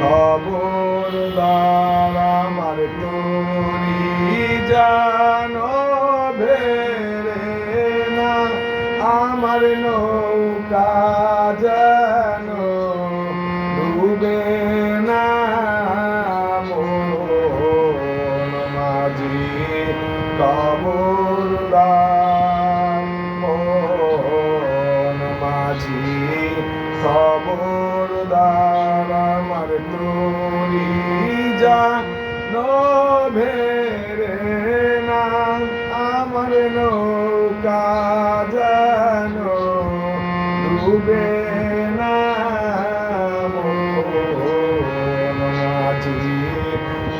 খবরদার আমার তুমি জানো ভেরে না আমার নৌকা জানো ডুবে না মাঝি খবরদার আমার তরি যা নভেরে না আমার নৌকা যেন ডুবে না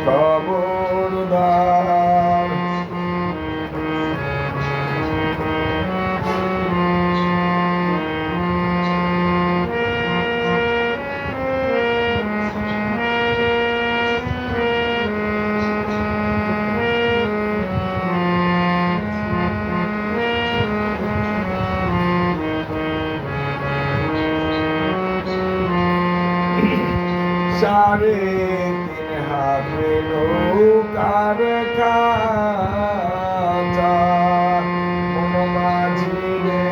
কবর সাড়ে তিন হাতে নৌকার মন মাঝি রে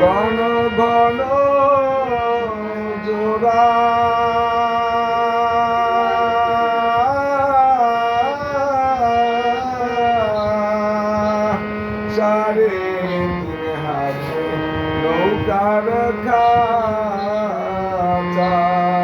ঘন ঘন জোড়া। খাঁচা।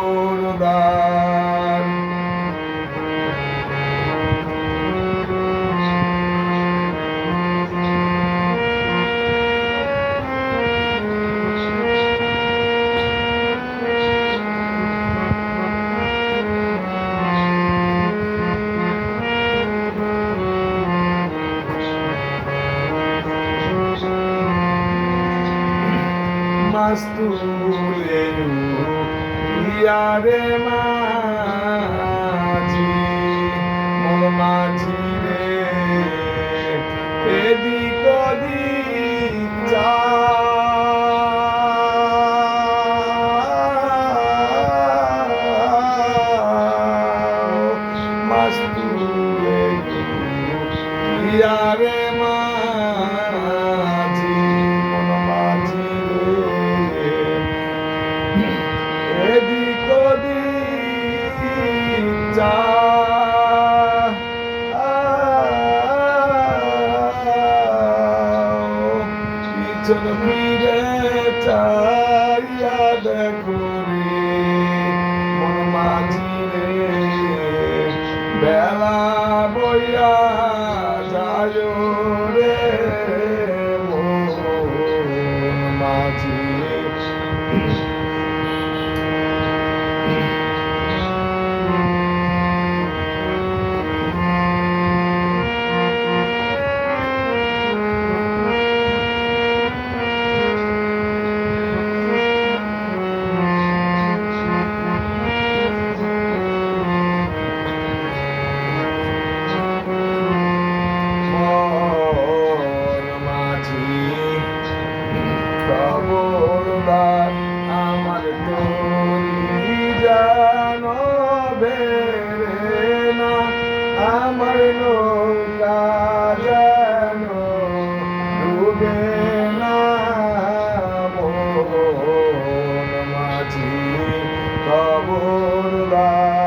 মাস্তুলে ইয়ারে মাঝি মন মাঝি রে। এদিক যা পিছন ফিরে চাইয়া দেখো রে মন মাঝি রে। বেলা বইয়া যায় রে মন মাঝি। খবরদার আমার তরি জান বেরে না আমার নৌকা যেন ডুবে না মাঝি খবরদার